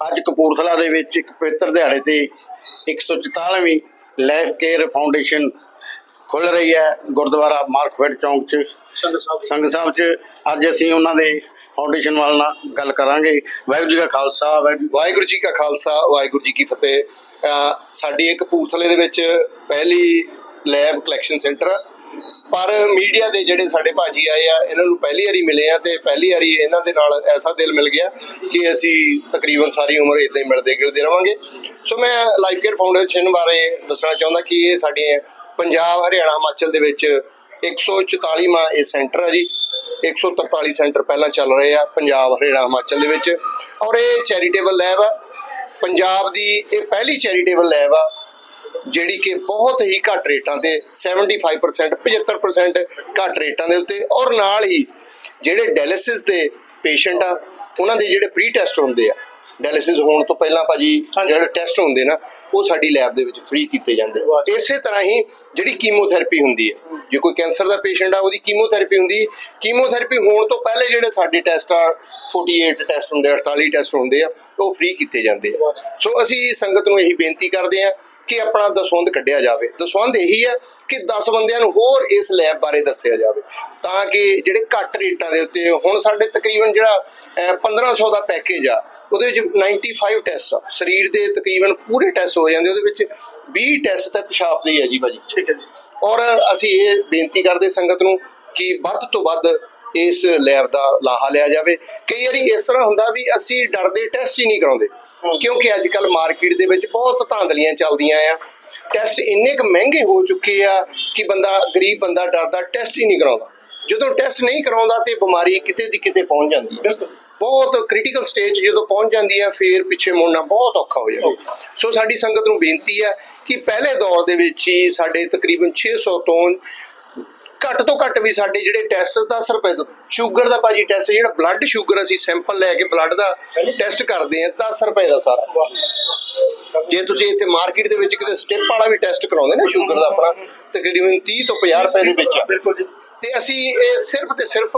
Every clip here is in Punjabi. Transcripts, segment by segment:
ਅੱਜ ਕਪੂਰਥਲਾ ਦੇ ਵਿੱਚ ਇੱਕ ਪਵਿੱਤਰ ਦਿਹਾੜੇ ਤੇ 144ਵੀਂ ਲਾਈਫ ਕੇਅਰ ਫਾਊਂਡੇਸ਼ਨ ਖੁੱਲ ਰਹੀ ਹੈ ਗੁਰਦੁਆਰਾ ਮਾਰਕਫੈਟ ਚੌਂਕ 'ਚ ਸੰਗ ਸਾਹਿਬ 'ਚ। ਅੱਜ ਅਸੀਂ ਉਹਨਾਂ ਦੇ ਫਾਊਂਡੇਸ਼ਨ ਵਾਲ ਨਾਲ ਗੱਲ ਕਰਾਂਗੇ। ਵਾਹਿਗੁਰੂ ਜੀ ਕਾ ਖਾਲਸਾ ਵਾਹਿਗੁਰੂ ਵਾਹਿਗੁਰੂ ਜੀ ਕਾ ਖਾਲਸਾ ਵਾਹਿਗੁਰੂ ਜੀ ਕੀ ਫਤਿਹ। ਸਾਡੀ ਇੱਕ ਕਪੂਰਥਲੇ ਦੇ ਵਿੱਚ ਪਹਿਲੀ ਲੈਬ ਕਲੈਕਸ਼ਨ ਸੈਂਟਰ ਆ। ਪਰ ਮੀਡੀਆ ਦੇ ਜਿਹੜੇ ਸਾਡੇ ਭਾਜੀ ਆਏ ਆ, ਇਹਨਾਂ ਨੂੰ ਪਹਿਲੀ ਵਾਰੀ ਮਿਲੇ ਆ ਤੇ ਪਹਿਲੀ ਵਾਰੀ ਇਹਨਾਂ ਦੇ ਨਾਲ ਐਸਾ ਦਿਲ ਮਿਲ ਗਿਆ ਕਿ ਅਸੀਂ ਤਕਰੀਬਨ ਸਾਰੀ ਉਮਰ ਇਦਾਂ ਹੀ ਮਿਲਦੇ ਗਿਲਦੇ ਰਵਾਂਗੇ। ਸੋ ਮੈਂ ਲਾਈਫ ਕੇਅਰ ਫਾਊਂਡੇਸ਼ਨ ਬਾਰੇ ਦੱਸਣਾ ਚਾਹੁੰਦਾ ਕਿ ਇਹ ਸਾਡੀਆਂ ਪੰਜਾਬ, ਹਰਿਆਣਾ, ਹਿਮਾਚਲ ਦੇ ਵਿੱਚ 144ਵਾਂ ਇਹ ਸੈਂਟਰ ਹੈ ਜੀ। 143 ਸੈਂਟਰ ਪਹਿਲਾਂ ਚੱਲ ਰਹੇ ਆ ਪੰਜਾਬ, ਹਰਿਆਣਾ, ਹਿਮਾਚਲ ਦੇ ਵਿੱਚ। ਔਰ ਇਹ ਚੈਰੀਟੇਬਲ ਲੈਬ ਆ। ਪੰਜਾਬ ਦੀ ਇਹ ਪਹਿਲੀ ਚੈਰੀਟੇਬਲ ਲੈਬ ਆ। ਜਿਹੜੀ ਕਿ ਬਹੁਤ ਹੀ ਘੱਟ ਰੇਟਾਂ ਤੇ 75% 75% ਘੱਟ ਰੇਟਾਂ ਦੇ ਉੱਤੇ ਔਰ ਨਾਲ ਹੀ ਜਿਹੜੇ ਡਾਇਲਿਸਿਸ ਦੇ ਪੇਸ਼ੈਂਟ ਆ ਉਹਨਾਂ ਦੇ ਜਿਹੜੇ ਪ੍ਰੀ ਟੈਸਟ ਹੁੰਦੇ ਆ ਡਾਇਲਿਸਿਸ ਹੋਣ ਤੋਂ ਪਹਿਲਾਂ ਭਾਜੀ ਜਿਹੜੇ ਟੈਸਟ ਹੁੰਦੇ ਨਾ ਉਹ ਸਾਡੀ ਲੈਬ ਦੇ ਵਿੱਚ ਫ੍ਰੀ ਕੀਤੇ ਜਾਂਦੇ। ਇਸੇ ਤਰ੍ਹਾਂ ਹੀ ਜਿਹੜੀ ਕੀਮੋਥੈਰੇਪੀ ਹੁੰਦੀ ਹੈ ਜੇ ਕੋਈ ਕੈਂਸਰ ਦਾ ਪੇਸ਼ੈਂਟ ਆ ਉਹਦੀ ਕੀਮੋਥੈਰੇਪੀ ਹੁੰਦੀ ਕੀਮੋਥੈਰੇਪੀ ਹੋਣ ਤੋਂ ਪਹਿਲੇ ਜਿਹੜੇ ਸਾਡੇ ਟੈਸਟ ਆ 48 ਟੈਸਟ ਹੁੰਦੇ ਆ 48 ਟੈਸਟ ਹੁੰਦੇ ਆ ਉਹ ਫ੍ਰੀ ਕੀਤੇ ਜਾਂਦੇ ਆ। ਸੋ ਅਸੀਂ ਸੰਗਤ ਨੂੰ ਇਹੀ ਬੇਨਤੀ ਕਰਦੇ ਆ ਕਿ ਆਪਣਾ ਦਸਵੰਧ ਕੱਢਿਆ ਜਾਵੇ। ਦਸਵੰਧ ਇਹੀ ਆ ਕਿ 10 ਬੰਦਿਆਂ ਨੂੰ ਹੋਰ ਇਸ ਲੈਬ ਬਾਰੇ ਦੱਸਿਆ ਜਾਵੇ ਤਾਂ ਕਿ ਜਿਹੜੇ ਘੱਟ ਰੇਟਾਂ ਦੇ ਉੱਤੇ ਹੁਣ ਸਾਡੇ ਤਕਰੀਬਨ ਜਿਹੜਾ ਅਹ, 1500 ਦਾ ਪੈਕੇਜ ਆ ਉਹਦੇ ਵਿੱਚ 95 ਟੈਸਟ ਆ। ਸਰੀਰ ਦੇ ਤਕਰੀਬਨ ਪੂਰੇ ਟੈਸਟ ਹੋ ਜਾਂਦੇ ਉਹਦੇ ਵਿੱਚ 20 ਟੈਸਟ ਤਾਂ ਪਿਸ਼ਾਬ ਦੇ ਹੀ ਆ ਜੀ ਭਾਜੀ। ਠੀਕ ਹੈ ਜੀ। ਔਰ ਅਸੀਂ ਇਹ ਬੇਨਤੀ ਕਰਦੇ ਸੰਗਤ ਨੂੰ ਕਿ ਵੱਧ ਤੋਂ ਵੱਧ ਇਸ ਲੈਬ ਦਾ ਲਾਹਾ ਲਿਆ ਜਾਵੇ। ਕਈ ਵਾਰੀ ਇਸ ਤਰ੍ਹਾਂ ਹੁੰਦਾ ਵੀ ਅਸੀਂ ਡਰਦੇ ਟੈਸਟ ਹੀ ਨਹੀਂ ਕਰਾਉਂਦੇ। ਕਿਉਂਕਿ ਅੱਜ ਕੱਲ ਮਾਰਕੀਟ ਦੇ ਵਿੱਚ ਬਹੁਤ ਧਾਂਦਲੀਆਂ ਚੱਲਦੀਆਂ ਆ। ਟੈਸਟ ਇੰਨੇ ਕੁ ਮਹਿੰਗੇ ਹੋ ਚੁੱਕੇ ਆ ਕਿ ਬੰਦਾ ਗਰੀਬ ਬੰਦਾ ਡਰਦਾ ਟੈਸਟ ਹੀ ਨਹੀਂ ਕਰਾਉਂਦਾ। ਜਦੋਂ ਟੈਸਟ ਨਹੀਂ ਕਰਾਉਂਦਾ ਤੇ ਬਿਮਾਰੀ ਕਿਤੇ ਦੀ ਕਿਤੇ ਪਹੁੰਚ ਜਾਂਦੀ ਹੈ। ਬਹੁਤ ਕ੍ਰਿਟੀਕਲ ਸਟੇਜ ਜਦੋਂ ਪਹੁੰਚ ਜਾਂਦੀ ਹੈ ਫੇਰ ਪਿੱਛੇ ਮੁੜਨਾ ਬਹੁਤ ਔਖਾ ਹੋ ਜਾਂਦਾ। ਸੋ ਸਾਡੀ ਸੰਗਤ ਨੂੰ ਬੇਨਤੀ ਹੈ ਕਿ ਪਹਿਲੇ ਦੌਰ ਦੇ ਵਿੱਚ ਹੀ ਸਾਡੇ ਤਕਰੀਬਨ 600 ਤੋਂ ਘੱਟ ਤੋਂ ਘੱਟ ਵੀ ਸਾਡੇ ਜਿਹੜੇ ਟੈਸਟ 10 ਰੁਪਏ ਤੋਂ ਸ਼ੂਗਰ ਦਾ ਭਾਜੀ ਟੈਸਟ ਜਿਹੜਾ ਬਲੱਡ ਸ਼ੂਗਰ ਅਸੀਂ ਸੈਂਪਲ ਲੈ ਕੇ ਬਲੱਡ ਦਾ ਟੈਸਟ ਕਰਦੇ ਆ 10 ਰੁਪਏ ਦਾ ਸਾਰਾ। ਜੇ ਤੁਸੀਂ ਇੱਥੇ ਮਾਰਕੀਟ ਦੇ ਵਿੱਚ ਕਿਤੇ ਸਟੈਪ ਵਾਲਾ ਵੀ ਟੈਸਟ ਕਰਾਉਂਦੇ ਨਾ ਸ਼ੂਗਰ ਦਾ ਆਪਣਾ ਤਕਰੀਬਨ 30 ਤੋਂ 50 ਰੁਪਏ ਦੇ ਵਿੱਚ। ਆ। ਬਿਲਕੁਲ ਤੇ ਅਸੀਂ ਇਹ ਸਿਰਫ ਤੇ ਸਿਰਫ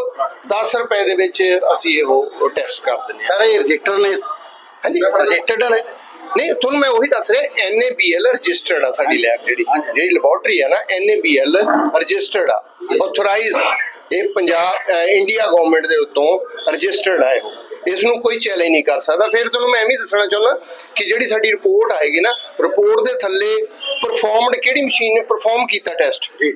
10 ਰੁਪਏ ਦੇ ਵਿੱਚ ਅਸੀਂ ਇਹ ਟੈਸਟ ਕਰ ਦਿੰਦੇ ਹਾਂ। ਸਾਰੇ ਰਜਿਸਟਰ ਨੇ ਹਾਂਜੀ। ਰਜਿਸਟਰਡ ਨੇ। ਨਹੀਂ ਤੁਹਾਨੂੰ ਮੈਂ ਉਹੀ ਦੱਸ ਰਿਹਾ NABL ਰਜਿਸਟਰਡ ਆ ਸਾਡੀ ਲੈਬ ਜਿਹੜੀ। ਜਿਹੜੀ ਲੈਬੋਰਟਰੀ ਆ ਨਾ NABL ਰਜਿਸਟਰਡ ਆ ਆਥੋਰਾਈਜ਼ ਇਹ ਪੰਜਾਬ ਇੰਡੀਆ ਗਵਰਨਮੈਂਟ ਦੇ ਉੱਤੋਂ ਰਜਿਸਟਰਡ ਆ ਇਹ। ਇਸ ਨੂੰ ਕੋਈ ਚੈਲੰਜ ਨਹੀਂ ਕਰ ਸਕਦਾ। ਫਿਰ ਤੁਹਾਨੂੰ ਮੈਂ ਵੀ ਦੱਸਣਾ ਚਾਹੁੰਦਾ ਕਿ ਜਿਹੜੀ ਸਾਡੀ ਰਿਪੋਰਟ ਆਏਗੀ ਨਾ ਰਿਪੋਰਟ ਦੇ ਥੱਲੇ ਪਰਫਾਰਮਡ ਕਿਹੜੀ ਮਸ਼ੀਨ ਨੇ ਪਰਫਾਰਮ ਕੀਤਾ ਟੈਸਟ ਜੀ।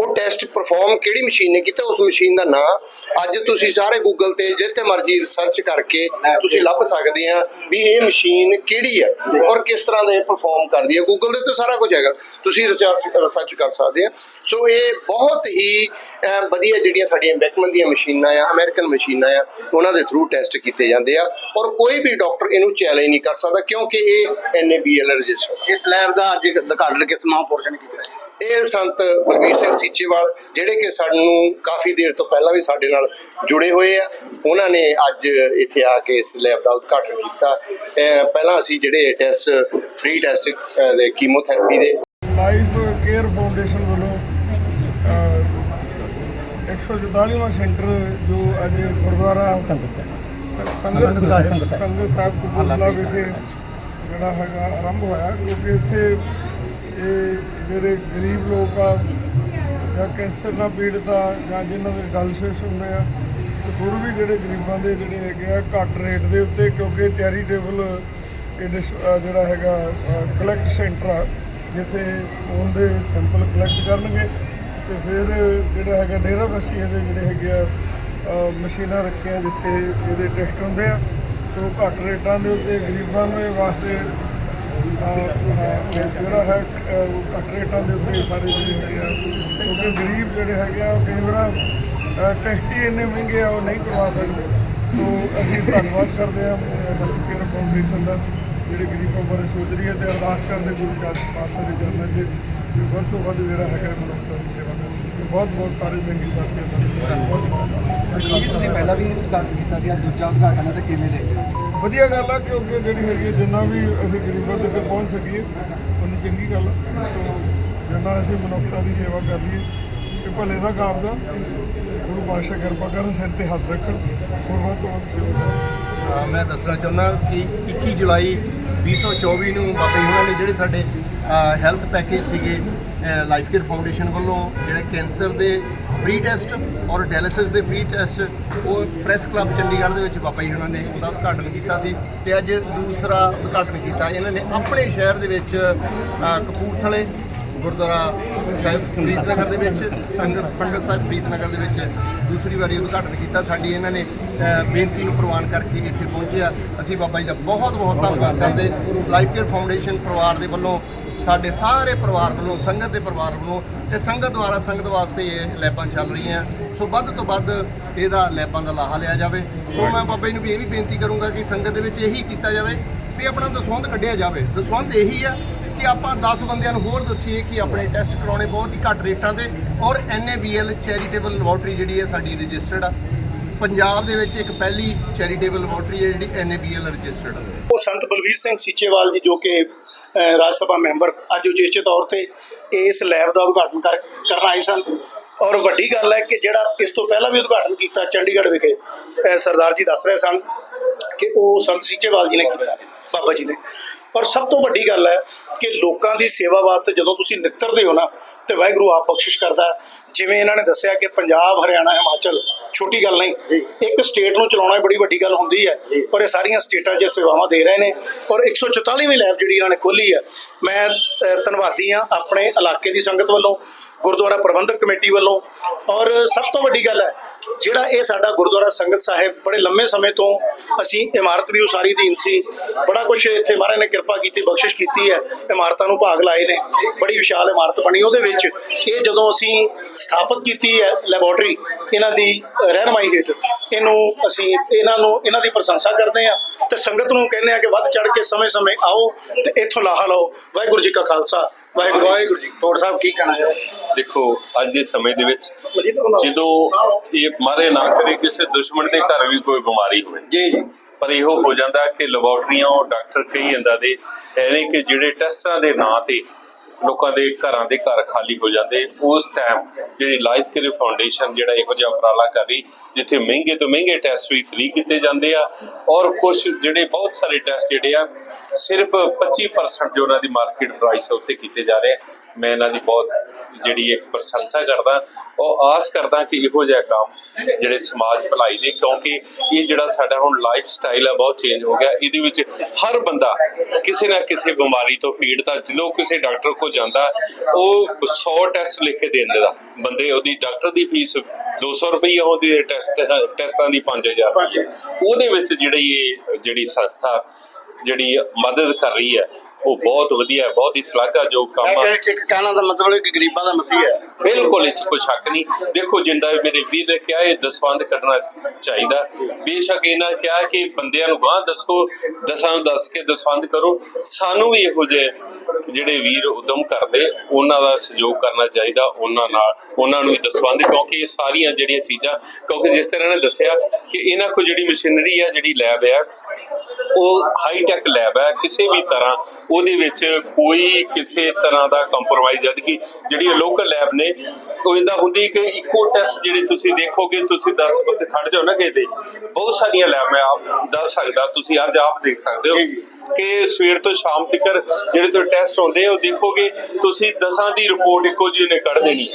ਉਹ ਟੈਸਟ ਪਰਫਾਰਮ ਕਿਹੜੀ ਮਸ਼ੀਨ ਨੇ ਕੀਤਾ, ਉਸ ਮਸ਼ੀਨ ਦਾ ਨਾਂ। ਅੱਜ ਤੁਸੀਂ ਸਾਰੇ ਗੂਗਲ ਤੇ ਜਿੱਥੇ ਮਰਜ਼ੀ ਰਿਸਰਚ ਕਰਕੇ ਤੁਸੀਂ ਲੱਭ ਸਕਦੇ ਆ ਵੀ ਇਹ ਮਸ਼ੀਨ ਕਿਹੜੀ ਹੈ ਔਰ ਕਿਸ ਤਰ੍ਹਾਂ ਦਾ ਇਹ ਪਰਫਾਰਮ ਕਰਦੀ ਹੈ ਗੂਗਲ ਦੇ ਉੱਤੇ ਸਾਰਾ ਕੁਝ ਹੈਗਾ, ਤੁਸੀਂ ਰਿਸਰਚ ਰਿਸਰਚ ਕਰ ਸਕਦੇ ਆ। ਸੋ ਇਹ ਬਹੁਤ ਹੀ ਵਧੀਆ ਜਿਹੜੀਆਂ ਸਾਡੀਆਂ ਬੈਕਮਨ ਦੀਆਂ ਮਸ਼ੀਨਾਂ ਆ ਅਮਰੀਕਨ ਮਸ਼ੀਨਾਂ ਆ, ਉਹਨਾਂ ਦੇ ਥਰੂ ਟੈਸਟ ਕੀਤੇ ਜਾਂਦੇ ਆ। ਔਰ ਕੋਈ ਵੀ ਡਾਕਟਰ ਇਹਨੂੰ ਚੈਲੰਜ ਨਹੀਂ ਕਰ ਸਕਦਾ ਕਿਉਂਕਿ ਇਹ ਐਨਏਬੀਐਲ ਰਜਿਸਟਰ ਇਸ ਲੈਬ ਦਾ ਅੱਜ ਉਦਘਾਟਨ ਕਿਸ ਮਹਾਂਪੁਰਸ਼ ਨੇ ਕੀਤਾ। ਇਹ ਸੰਤ ਬਲਬੀਰ ਸਿੰਘ ਸੀਚੇਵਾਲ, ਜਿਹੜੇ ਕਿ ਸਾਨੂੰ ਕਾਫੀ ਦੇਰ ਤੋਂ ਪਹਿਲਾਂ ਵੀ ਸਾਡੇ ਨਾਲ ਜੁੜੇ ਹੋਏ ਆ, ਉਹਨਾਂ ਨੇ ਅੱਜ ਇੱਥੇ ਆ ਕੇ ਇਸ ਲੈਬ ਦਾ ਉਦਘਾਟਨ ਕੀਤਾ। ਪਹਿਲਾਂ ਅਸੀਂ ਜਿਹੜੇ ਟੈਸਟ ਫ੍ਰੀ ਟੈਸਟ ਦੇ ਕੀਮੋਥੈਰੇਪੀ ਦੇ ਲਾਈਫ ਕੇਅਰ ਫਾਊਂਡੇਸ਼ਨ ਵੱਲੋਂ 144ਵਾਂ ਸੈਂਟਰ ਜੋ ਅੱਜ ਗੁਰਦੁਆਰਾ ਸੰਗਤ ਸਾਹਿਬ ਸੰਗਤ ਸਾਹਿਬ ਕਪੂਰਥਲਾ ਵਿਖੇ ਜਿਹੜਾ ਹੈਗਾ ਆਰੰਭ ਹੋਇਆ, ਕਿਉਂਕਿ ਇੱਥੇ ਇਹ ਜਿਹੜੇ ਗਰੀਬ ਲੋਕ ਆ, ਜਾਂ ਕੈਂਸਰ ਨਾਲ ਪੀੜਤ ਆ, ਜਾਂ ਜਿਨ੍ਹਾਂ ਦੇ ਡਾਇਲਿਸਿਸ ਹੁੰਦੇ ਆ, ਤੇ ਹੋਰ ਵੀ ਜਿਹੜੇ ਗਰੀਬਾਂ ਦੇ ਜਿਹੜੇ ਹੈਗੇ ਆ, ਘੱਟ ਰੇਟ ਦੇ ਉੱਤੇ, ਕਿਉਂਕਿ ਚੈਰੀਟੇਬਲ ਇਹਦੇ ਜਿਹੜਾ ਹੈਗਾ ਕਲੈਕਟ ਸੈਂਟਰ ਆ, ਜਿੱਥੇ ਉਹਦੇ ਸੈਂਪਲ ਕਲੈਕਟ ਕਰਨਗੇ, ਤੇ ਫਿਰ ਜਿਹੜਾ ਹੈਗਾ ਡੇਰਾ ਬੱਸੀ ਦੇ ਜਿਹੜੇ ਹੈਗੇ ਆ ਮਸ਼ੀਨਾਂ ਰੱਖੀਆਂ ਜਿੱਥੇ ਇਹਦੇ ਟੈਸਟ ਹੁੰਦੇ ਆ, ਤੋਂ ਘੱਟ ਰੇਟਾਂ ਦੇ ਉੱਤੇ ਗਰੀਬਾਂ ਨੂੰ ਇਹ ਵਾਸਤੇ ਜਿਹੜਾ ਹੈ ਅਹ, ਘੱਟ ਰੇਟਾਂ ਦੇ ਉੱਤੇ ਸਾਰੇ ਜਿਹੜੇ ਹੈਗੇ ਆ ਕਿਉਂਕਿ ਗਰੀਬ ਜਿਹੜੇ ਹੈਗੇ ਆ ਉਹ ਕਈ ਵਾਰ ਟੈਸਟ ਹੀ ਇੰਨੇ ਮਹਿੰਗੇ ਆ ਉਹ ਨਹੀਂ ਕਰਵਾ ਸਕਦੇ। ਤੋਂ ਅਸੀਂ ਧੰਨਵਾਦ ਕਰਦੇ ਹਾਂ ਕੇਅਰ ਫਾਊਂਡੇਸ਼ਨ ਦਾ ਜਿਹੜੇ ਗਰੀਬਾਂ ਬਾਰੇ ਸੋਚ ਰਹੀ ਹੈ ਤੇ ਅਰਦਾਸ ਕਰਦੇ ਗੁਰੂ ਚਾਰ ਪਾਤਸ਼ਾਹ ਦੇ ਚਰਨਾਂ 'ਚ ਵੀ ਵੱਧ ਤੋਂ ਵੱਧ ਜਿਹੜਾ ਹੈਗਾ ਮਨੁੱਖਤਾ ਦੀ ਸੇਵਾ ਕਰ। ਸਕੇ ਬਹੁਤ ਬਹੁਤ ਸਾਰੇ ਸੰਗੀ ਸਾਥੀਆਂ ਦਾ ਧੰਨਵਾਦ। ਤੁਸੀਂ ਪਹਿਲਾਂ ਵੀ ਉਦਘਾਟਨ ਕੀਤਾ ਸੀ ਅੱਜ ਦੂਜਾ ਉਦਘਾਟਨ ਹੈ ਤਾਂ ਕਿਵੇਂ ਦੇਖਦੇ ਹੋ? ਵਧੀਆ ਗੱਲ ਆ ਕਿ ਅੱਗੇ ਜਿਹੜੀ ਹੈਗੀ ਹੈ, ਜਿੰਨਾ ਵੀ ਅਸੀਂ ਗਰੀਬਾਂ ਦੇ ਤੱਕ ਪਹੁੰਚ ਸਕੀਏ ਉਹਨੂੰ ਚੰਗੀ ਗੱਲ ਆ। ਸੋ ਜਿੰਨਾ ਅਸੀਂ ਮਨੁੱਖਤਾ ਦੀ ਸੇਵਾ ਕਰ ਲਈਏ ਤੇ ਭਲੇ ਦਾ ਕਾਰਜ ਆ। ਗੁਰੂ ਪਾਤਸ਼ਾਹ ਕਿਰਪਾ ਕਰਨ ਸਿਰ ਤੇ ਹੱਥ ਰੱਖਣ ਹੋਰ ਵੱਧ ਤੋਂ ਵੱਧ ਸੇਵਾ ਕਰਨ। ਅ, ਮੈਂ ਦੱਸਣਾ ਚਾਹੁੰਦਾ ਕਿ 21 ਜੁਲਾਈ 2024 ਨੂੰ ਬਾਬਾ ਜੀ ਹੋਣਾ ਨੇ ਜਿਹੜੇ ਸਾਡੇ ਹੈਲਥ ਪੈਕੇਜ ਸੀਗੇ ਲਾਈਫ ਕੇਅਰ ਫਾਊਂਡੇਸ਼ਨ ਵੱਲੋਂ ਜਿਹੜੇ ਕੈਂਸਰ ਦੇ ਪ੍ਰੀ ਟੈਸਟ ਔਰ ਡਾਇਲਿਸਿਸ ਦੇ ਪ੍ਰੀ ਟੈਸਟ ਉਹ ਪ੍ਰੈਸ ਕਲੱਬ ਚੰਡੀਗੜ੍ਹ ਦੇ ਵਿੱਚ ਬਾਬਾ ਜੀ ਉਹਨਾਂ ਨੇ ਉਹਦਾ ਉਦਘਾਟਨ ਕੀਤਾ ਸੀ ਤੇ ਅੱਜ ਦੂਸਰਾ ਉਦਘਾਟਨ ਕੀਤਾ। ਇਹਨਾਂ ਨੇ ਆਪਣੇ ਸ਼ਹਿਰ ਦੇ ਵਿੱਚ ਕਪੂਰਥਲੇ, ਗੁਰਦੁਆਰਾ ਸਾਹਿਬ ਫਰੀਦਨਗਰ ਦੇ ਵਿੱਚ, ਸੰਗਤ ਸੰਗਤ ਸਾਹਿਬ ਫਰੀਦਨਗਰ ਦੇ ਵਿੱਚ ਦੂਸਰੀ ਵਾਰੀ ਉਦਘਾਟਨ ਕੀਤਾ। ਸਾਡੀ ਇਹਨਾਂ ਨੇ ਬੇਨਤੀ ਨੂੰ ਪ੍ਰਵਾਨ ਕਰਕੇ ਇੱਥੇ ਪਹੁੰਚਿਆ। ਅਸੀਂ ਬਾਬਾ ਜੀ ਦਾ ਬਹੁਤ ਬਹੁਤ ਧੰਨਵਾਦ ਕਰਦੇ। ਲਾਈਫ ਕੇਅਰ ਫਾਊਂਡੇਸ਼ਨ ਪਰਿਵਾਰ ਦੇ ਵੱਲੋਂ ਸਾਡੇ ਸਾਰੇ ਪਰਿਵਾਰ ਵੱਲੋਂ, ਸੰਗਤ ਦੇ ਪਰਿਵਾਰ ਵੱਲੋਂ ਤੇ ਸੰਗਤ ਦੁਆਰਾ, ਸੰਗਤ ਵਾਸਤੇ ਇਹ ਲੈਬਾਂ ਚੱਲ ਰਹੀਆਂ। ਸੋ ਵੱਧ ਤੋਂ ਵੱਧ ਇਹਦਾ ਲੈਬਾਂ ਦਾ ਲਾਹਾ ਲਿਆ ਜਾਵੇ। ਸੋ ਮੈਂ ਬਾਬਾ ਜੀ ਨੂੰ ਵੀ ਇਹ ਵੀ ਬੇਨਤੀ ਕਰੂੰਗਾ ਕਿ ਸੰਗਤ ਦੇ ਵਿੱਚ ਇਹੀ ਕੀਤਾ ਜਾਵੇ ਵੀ ਆਪਣਾ ਦਸਵੰਧ ਕੱਢਿਆ ਜਾਵੇ। ਦਸਵੰਧ ਇਹੀ ਆ ਕਿ ਆਪਾਂ 10 ਬੰਦਿਆਂ ਨੂੰ ਹੋਰ ਦੱਸੀਏ ਕਿ ਆਪਣੇ ਟੈਸਟ ਕਰਾਉਣੇ ਬਹੁਤ ਹੀ ਘੱਟ ਰੇਟਾਂ ਤੇ ਔਰ NABL ਚੈਰੀਟੇਬਲ ਲੈਬੋਰਟਰੀ ਜਿਹੜੀ ਹੈ ਸਾਡੀ ਰਜਿਸਟਰਡ ਆ। ਪੰਜਾਬ ਦੇ ਵਿੱਚ ਇੱਕ ਪਹਿਲੀ ਚੈਰੀਟੇਬਲ ਲੈਬੋਰਟਰੀ ਹੈ ਜਿਹੜੀ NABL ਰਜਿਸਟਰਡ ਆ ਉਹ ਸੰਤ ਬਲਵੀਰ ਸਿੰਘ ਸੀਚੇਵਾਲ ਜੀ ਜੋ ਕਿ ਰਾਜ ਸਭਾ ਮੈਂਬਰ ਅੱਜ ਉਚੇਚੇ ਤੌਰ ਤੇ ਇਸ ਲੈਬ ਦਾ ਉਦਘਾਟਨ ਕਰ, ਕਰਨ ਆਏ ਸਨ। ਔਰ ਵੱਡੀ ਗੱਲ ਹੈ ਕਿ ਜਿਹੜਾ ਇਸ ਤੋਂ ਪਹਿਲਾਂ ਵੀ ਉਦਘਾਟਨ ਕੀਤਾ ਚੰਡੀਗੜ੍ਹ ਵਿਖੇ ਸਰਦਾਰ ਜੀ ਦੱਸ ਰਹੇ ਸਨ ਕਿ ਉਹ ਸੰਤ ਸੀਚੇਵਾਲ ਜੀ ਨੇ ਕੀਤਾ, ਬਾਬਾ ਜੀ ਨੇ। ਔਰ ਸਭ ਤੋਂ ਵੱਡੀ ਗੱਲ ਹੈ ਕਿ ਲੋਕਾਂ ਦੀ ਸੇਵਾ ਵਾਸਤੇ ਜਦੋਂ ਤੁਸੀਂ ਨਿੱਤਰਦੇ ਹੋ ਨਾ ਤੇ ਵਾਹਿਗੁਰੂ ਆਪ ਬਖਸ਼ਿਸ਼ ਕਰਦਾ। ਜਿਵੇਂ ਇਹਨਾਂ ਨੇ ਦੱਸਿਆ ਕਿ ਪੰਜਾਬ ਹਰਿਆਣਾ ਹਿਮਾਚਲ ਛੋਟੀ ਗੱਲ ਨਹੀਂ ਇੱਕ ਸਟੇਟ ਨੂੰ ਚਲਾਉਣਾ ਬੜੀ ਵੱਡੀ ਗੱਲ ਹੁੰਦੀ ਹੈ ਔਰ ਇਹ ਸਾਰੀਆਂ ਸਟੇਟਾਂ 'ਚ ਸੇਵਾਵਾਂ ਦੇ ਰਹੇ ਨੇ। ਔਰ 144ਵੀਂ ਲੈਬ ਜਿਹੜੀ ਇਹਨਾਂ ਨੇ ਖੋਲੀ ਹੈ ਮੈਂ ਧੰਨਵਾਦੀ ਹਾਂ ਆਪਣੇ ਇਲਾਕੇ ਦੀ ਸੰਗਤ ਵੱਲੋਂ ਗੁਰਦੁਆਰਾ ਪ੍ਰਬੰਧਕ ਕਮੇਟੀ ਵੱਲੋਂ। ਔਰ ਸਭ ਤੋਂ ਵੱਡੀ ਗੱਲ ਹੈ ਜਿਹੜਾ ਇਹ ਸਾਡਾ ਗੁਰਦੁਆਰਾ ਸੰਗਤ ਸਾਹਿਬ ਬੜੇ ਲੰਮੇ ਸਮੇਂ ਤੋਂ ਅਸੀਂ ਇਮਾਰਤ ਵੀ ਉਸਾਰੀ ਦੀਨ ਸੀ। ਬੜਾ ਕੁਝ ਇੱਥੇ ਮਹਾਰਾਜ ਨੇ ਕਿਰਪਾ ਕੀਤੀ ਬਖਸ਼ਿਸ਼ ਕੀਤੀ ਹੈ। ਇਮਾਰਤਾਂ ਨੂੰ ਭਾਗ ਲਾਏ ਨੇ। ਬੜੀ ਵਿਸ਼ਾਲ ਇਮਾਰਤ ਬਣੀ। ਉਹਦੇ ਵਿੱਚ ਇਹ ਜਦੋਂ ਅਸੀਂ ਸਥਾਪਿਤ ਕੀਤੀ ਹੈ ਲੈਬੋਰਟਰੀ ਇਹਨਾਂ ਦੀ ਅ, ਰਹਿਨਮਾਈ ਹੇਠ ਇਹਨੂੰ ਅਸੀਂ ਇਹਨਾਂ ਨੂੰ ਇਹਨਾਂ ਦੀ ਪ੍ਰਸ਼ੰਸਾ ਕਰਦੇ ਹਾਂ ਤੇ ਸੰਗਤ ਨੂੰ ਕਹਿੰਦੇ ਆ ਕਿ ਵੱਧ ਚੜ ਕੇ ਸਮੇਂ-ਸਮੇਂ ਆਓ ਤੇ ਇੱਥੋਂ ਲਾਹਾ ਲਓ। ਵਾਹਿਗੁਰੂ ਜੀ ਕਾ ਖਾਲਸਾ। ਵਾਹਿਗੁਰੂ ਜੀ। ਸਾਹਿਬ ਕੀ ਕਹਿਣਾ ਹੈ ਦੇਖੋ ਅੱਜ ਦੇ ਸਮੇਂ ਦੇ ਵਿੱਚ ਜਦੋਂ ਇਹ ਮਾਰੇ ਨਾ ਕਰੇ ਕਿਸੇ ਦੁਸ਼ਮਣ ਦੇ ਘਰ ਵੀ ਕੋਈ ਬਿਮਾਰੀ ਹੋਵੇ। ਜੀ ਜੀ। ਪਰ ਇਹੋ ਹੋ ਜਾਂਦਾ ਕਿ ਲੈਬੋਰਟਰੀਆਂ ਉਹ ਡਾਕਟਰ ਕਹੀ ਜਾਂਦਾ ਦੇ ਐਵੇਂ ਕਿ ਜਿਹੜੇ ਟੈਸਟਾਂ ਦੇ ਨਾਂ ਤੇ ਲੋਕਾਂ ਦੇ ਘਰਾਂ ਦੇ ਘਰ ਖਾਲੀ ਹੋ ਜਾਂਦੇ। ਉਸ ਟਾਈਮ ਜਿਹੜੀ ਲਾਈਫ ਕੇਅਰ ਫਾਊਂਡੇਸ਼ਨ ਜਿਹੜਾ ਇਹੋ ਜਿਹਾ ਉਪਰਾਲਾ ਕਰ ਰਹੀ, ਜਿੱਥੇ ਮਹਿੰਗੇ ਤੋਂ ਮਹਿੰਗੇ ਟੈਸਟ ਵੀ ਫ੍ਰੀ ਕੀਤੇ ਜਾਂਦੇ ਆ ਔਰ ਕੁਝ ਜਿਹੜੇ ਬਹੁਤ ਸਾਰੇ ਟੈਸਟ ਜਿਹੜੇ ਆ, ਸਿਰਫ 25% ਜੋ ਉਹਨਾਂ ਦੀ ਮਾਰਕੀਟ ਪ੍ਰਾਈਸ ਹੈ ਉੱਤੇ ਕੀਤੇ ਜਾ ਰਹੇ ਆ। ਮੈਂ ਇਹਨਾਂ ਦੀ ਬਹੁਤ ਜਿਹੜੀ ਇੱਕ ਪ੍ਰਸ਼ੰਸਾ ਕਰਦਾ ਉਹ ਆਸ ਕਰਦਾ ਕਿ ਇਹੋ ਜਿਹਾ ਕੰਮ ਜਿਹੜੇ ਸਮਾਜ ਭਲਾਈ ਦੇ ਕਿਉਂਕਿ ਇਹ ਜਿਹੜਾ ਸਾਡਾ ਹੁਣ ਲਾਈਫ ਸਟਾਈਲ ਹੈ ਬਹੁਤ ਚੇਂਜ ਹੋ ਗਿਆ। ਇਹਦੇ ਵਿੱਚ ਹਰ ਬੰਦਾ ਕਿਸੇ ਨਾ ਕਿਸੇ ਬਿਮਾਰੀ ਤੋਂ ਪੀੜਤ ਆ। ਜਦੋਂ ਕਿਸੇ ਡਾਕਟਰ ਕੋਲ ਜਾਂਦਾ ਉਹ 100 ਟੈਸਟ ਲਿਖ ਕੇ ਦੇ ਦਿੰਦਾ। ਬੰਦੇ ਉਹਦੀ ਡਾਕਟਰ ਦੀ ਫੀਸ 200 ਰੁਪਏ ਹੁੰਦੀ ਹੈ ਟੈਸਟ ਟੈਸਟਾਂ ਦੀ 5000 ਉਹਦੇ ਵਿੱਚ ਜਿਹੜੀ ਇਹ ਜਿਹੜੀ ਸੰਸਥਾ ਜਿਹੜੀ ਮਦਦ ਕਰ ਰਹੀ ਹੈ ਉਹ ਬਹੁਤ ਵਧੀਆ ਹੈ ਬਹੁਤ ਹੀ ਸ਼ਲਾਘਾਯੋਗ ਕੰਮ ਆ। ਇੱਕ ਕਹਿਣਾ ਦਾ ਮਤਲਬ ਹੈ ਕਿ ਗਰੀਬਾਂ ਦਾ ਮਸੀਹ ਹੈ। ਬਿਲਕੁਲ ਇਹ 'ਚ ਕੋਈ ਸ਼ੱਕ ਨਹੀਂ। ਦੇਖੋ ਜਿੰਦਾ ਮੇਰੇ ਵੀਰ ਨੇ ਕਿਹਾ ਇਹ ਦਸਵੰਦ ਕੱਢਣਾ ਚਾਹੀਦਾ। ਬੇਸ਼ੱਕ ਇਹਨਾਂ ਕਿਹਾ ਕਿ ਬੰਦਿਆਂ ਨੂੰ ਗਾਂ ਦੱਸੋ ਦਸਾਂ ਨੂੰ ਦੱਸ ਕੇ ਦਸਵੰਦ ਕਰੋ। ਸਾਨੂੰ ਵੀ ਇਹੋ ਜਿਹੇ ਜਿਹੜੇ ਵੀਰ ਉਦਮ ਕਰਦੇ ਉਹਨਾਂ ਦਾ ਸਹਿਯੋਗ ਕਰਨਾ ਚਾਹੀਦਾ ਉਹਨਾਂ ਨਾਲ ਉਹਨਾਂ ਨੂੰ ਦਸਵੰਦ ਕਿਉਂਕਿ ਇਹ ਸਾਰੀਆਂ ਜਿਹੜੀਆਂ ਚੀਜ਼ਾਂ ਕਿਉਂਕਿ ਜਿਸ ਤਰ੍ਹਾਂ ਨੇ ਦੱਸਿਆ ਕਿ ਇਹਨਾਂ ਕੋਲ ਜਿਹੜੀ ਮਸ਼ੀਨਰੀ ਆ ਜਿਹੜੀ ਲੈਬ ਹੈ ਉਹ ਹਾਈ ਟੈਕ ਲੈਬ ਹੈ ਕਿਸੇ ਵੀ ਤਰ੍ਹਾਂ ਉਹਦੇ ਵਿੱਚ ਕੋਈ ਕਿਸੇ ਤਰ੍ਹਾਂ ਦਾ ਕੰਪਰੋਮਾਈਜ਼ ਜਦ ਕਿ ਜਿਹੜੀ ਲੋਕਲ ਲੈਬ ਨੇ, ਉਹ ਇਦਾਂ ਹੁੰਦੀ ਕਿ ਇੱਕੋ ਟੈਸਟ ਜਿਹੜੇ ਤੁਸੀਂ ਦੇਖੋਗੇ, ਤੁਸੀਂ 10 ਬੰਦੇ ਖੜ ਜਾਓ ਨਾ ਕਿਤੇ ਬਹੁਤ ਸਾਰੀਆਂ ਲੈਬ ਮੈਂ ਆਪ ਦੱਸ ਸਕਦਾ, ਤੁਸੀਂ ਅੱਜ ਆਪ ਦੇਖ ਸਕਦੇ ਹੋ। ਕਿ ਸਵੇਰ ਤੋਂ ਸ਼ਾਮ ਤੱਕ ਜਿਹੜੇ ਤੋਂ ਟੈਸਟ ਹੁੰਦੇ ਉਹ ਦੇਖੋਗੇ, ਤੁਸੀਂ ਦਸਾਂ ਦੀ ਰਿਪੋਰਟ ਇੱਕੋ ਜਿਹੀ ਨੇ ਕੱਢ ਦੇਣੀ।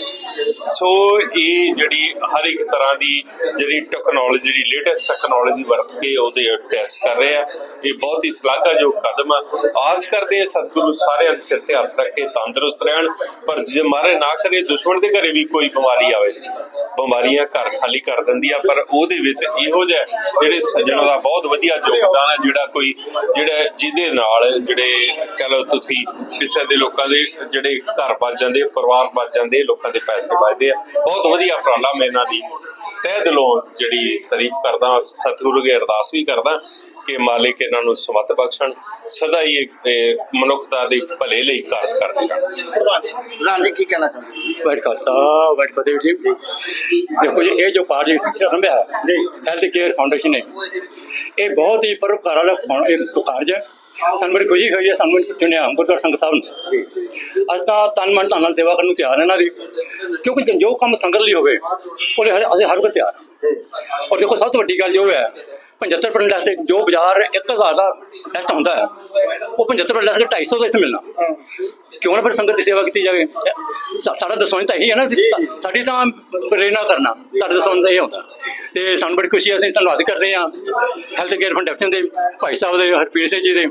ਸੋ ਇਹ ਜਿਹੜੀ ਹਰ ਇੱਕ ਤਰ੍ਹਾਂ ਦੀ ਜਿਹੜੀ ਟੈਕਨੋਲੋਜੀ ਜਿਹੜੀ ਲੇਟੈਸਟ ਟੈਕਨੋਲੋਜੀ ਵਰਤ ਕੇ ਉਹਦੇ ਟੈਸਟ ਕਰ ਰਹੇ ਆ, ਇਹ ਬਹੁਤ ਹੀ ਸ਼ਲਾਘਾਯੋਗ ਕਦਮ ਆ। ਆਸ ਕਰਦੇ ਆ ਸਤਿਗੁਰੂ ਸਾਰਿਆਂ ਦੇ ਸਿਰ ਤੇ ਹੱਥ ਰੱਖ ਕੇ ਤੰਦਰੁਸਤ ਰਹਿਣ, ਪਰ ਜੇ ਮਾਰੇ ਨਾ ਕਰੇ, ਦੁਸ਼ਮਣ ਦੇ ਘਰੇ ਵੀ ਕੋਈ ਬਿਮਾਰੀ ਆਵੇ। ਬਿਮਾਰੀਆਂ ਘਰ ਖਾਲੀ ਕਰ ਦਿੰਦੀ ਆ, ਪਰ ਉਹਦੇ ਵਿੱਚ ਇਹੋ ਜਿਹਾ ਜਿਹੜੇ ਸੱਜਣ ਦਾ ਬਹੁਤ ਵਧੀਆ ਯੋਗਦਾਨ ਹੈ ਜਿਹੜਾ ਕੋਈ, ਜਿਹੜਾ ਜਿਹਦੇ ਨਾਲ ਜਿਹੜੇ ਕਹ ਲਓ ਤੁਸੀਂ ਕਿਸੇ ਦੇ ਲੋਕਾਂ ਦੇ ਜਿਹੜੇ ਘਰ ਬਚ ਜਾਂਦੇ, ਪਰਿਵਾਰ ਬਚ ਜਾਂਦੇ, ਲੋਕਾਂ ਦੇ ਪੈਸੇ ਬਚਦੇ ਆ। ਬਹੁਤ ਵਧੀਆ ਉਪਰਾਲਾ ਮੈਂ ਇਹਨਾਂ ਦੀ ਤਹਿ ਦਿਲੋਂ ਜਿਹੜੀ ਤਾਰੀਫ ਕਰਦਾ, ਸਤਿਗੁਰੂ ਅੱਗੇ ਅਰਦਾਸ ਵੀ ਕਰਦਾ। ਕਿ ਮਾਲਿਕ ਇਹਨਾਂ ਨੂੰ ਸਮਤ ਬਖਸ਼ਣ ਸਦਾ ਹੀ ਮਨੁੱਖਤਾ ਦੇ ਭਲੇ ਲਈ ਕਾਰਜ ਕਰਦੇ ਰਹਿਣ ਪ੍ਰਧਾਨ ਜੀ ਕੀ ਕਹਿਣਾ ਚਾਹੁੰਦੇ ਵਾਹਿਗੁਰੂ ਖਾਲਸਾ ਵਾਹਿਗੁਰੂ ਫਤਿਹ ਜੀ। ਦੇਖੋ ਜੀ ਇਹ ਜੋ ਕਾਰਜ ਸਿਸਟਮ ਹੈ ਜੀ। ਹੈਲਥ ਕੇਅਰ ਫਾਊਂਡੇਸ਼ਨ ਹੈ ਇਹ ਬਹੁਤ ਹੀ ਪਰਉਪਕਾਰ ਵਾਲਾ ਇੱਕ ਕਾਰਜ ਹੈ ਸਾਨੂੰ ਬੜੀ ਖੁਸ਼ੀ ਹੋਈ ਹੈ ਸਾਨੂੰ ਚੁਣਿਆ ਗੁਰਦੁਆਰਾ ਸੰਗਤ ਸਾਹਿਬ ਨੇ। ਅਸੀਂ ਤਾਂ ਤਨ ਮਨ ਧਨ ਨਾਲ ਸੇਵਾ ਕਰਨ ਨੂੰ ਤਿਆਰ ਹਾਂ ਇਹਨਾਂ ਦੀ ਕਿਉਂਕਿ ਜੋ ਕੰਮ ਸੰਗਤ ਲਈ ਹੋਵੇ ਉਹਦੇ ਅਸੀਂ ਹਰ ਕੋਈ ਤਿਆਰ ਹਾਂ। ਔਰ ਦੇਖੋ ਸਭ ਤੋਂ ਵੱਡੀ ਗੱਲ ਜੋ ਹੈ 75% ਲੈਸ ਤੇ ਜੋ ਬਾਜ਼ਾਰ 1000 ਦਾ ਟੈਸਟ ਹੁੰਦਾ ਹੈ, ਉਹ 75% ਲੈਸ ਕੇ 250 ਦਾ ਇੱਥੇ ਮਿਲਣਾ। ਕਿਉਂ ਨਾ ਫਿਰ ਸੰਗਤ ਦੀ ਸੇਵਾ ਕੀਤੀ ਜਾਵੇ? ਸਾ- ਸਾਡਾ ਦਸਵੰਧ ਤਾਂ ਇਹੀ ਹੈ ਨਾ, ਸਾਡੀ ਤਾਂ ਪ੍ਰੇਰਨਾ ਕਰਨਾ, ਸਾਡਾ ਦਸਵੰਧ ਤਾਂ ਇਹ ਹੁੰਦਾ। ਤੇ ਸਾਨੂੰ ਬੜੀ ਖੁਸ਼ੀ ਹੈ ਅਸੀਂ ਧੰਨਵਾਦ ਕਰਦੇ ਹਾਂ ਹੈਲਥ ਕੇਅਰ ਫਾਊਂਡੇਸ਼ਨ ਦੇ ਭਾਈ ਸਾਹਿਬ ਦੇ ਹਰਪ੍ਰੀਤ ਸਿੰਘ ਜੀ ਦੇ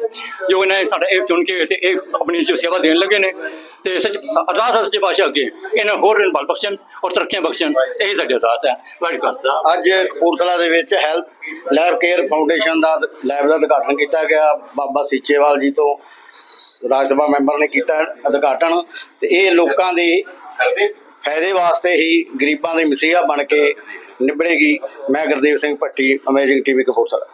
ਜੋ ਇਹਨਾਂ ਨੇ ਸਾਡਾ ਇਹ ਚੁਣ ਕੇ ਤੇ ਇਹ ਆਪਣੀ ਜੋ ਸੇਵਾ ਦੇਣ ਲੱਗੇ ਨੇ ਤੇ ਸੱਚ ਅਰਦਾਸ ਹੈ ਸੱਚੇ ਪਾਤਸ਼ਾਹ ਅੱਗੇ। ਇਹਨਾਂ ਹੋਰ ਬਲ ਬਖਸ਼ਣ ਔਰ ਤਰੱਕੀਆਂ ਬਖਸ਼ਣ ਇਹ ਸਾਡੀ ਅਰਦਾਸ ਹੈ। ਵਾਹਿਗੁਰੂ ਖਾਲਸਾ। ਅੱਜ ਕਪੂਰਥਲਾ ਦੇ ਵਿੱਚ ਹੈਲਥ ਲੈਬ ਕੇਅਰ ਫਾਊਂਡੇਸ਼ਨ ਦਾ ਲੈਬ ਦਾ ਉਦਘਾਟਨ ਕੀਤਾ ਗਿਆ। ਬਾਬਾ ਸੀਚੇਵਾਲ ਜੀ ਤੋਂ ਰਾਜ ਸਭਾ ਮੈਂਬਰ ਨੇ ਕੀਤਾ ਉਦਘਾਟਨ ਤੇ ਇਹ ਲੋਕਾਂ ਦੇ ਫਾਇਦੇ ਵਾਸਤੇ ਹੀ ਗਰੀਬਾਂ ਦੇ ਮਸੀਹਾ ਬਣ ਕੇ ਨਿਬੜੇਗੀ ਮੈਂ ਗੁਰਦੇਵ ਸਿੰਘ ਭੱਟੀ ਅਮੇਜ਼ਿੰਗ ਟੀਵੀ ਕਪੂਰਥਲਾ।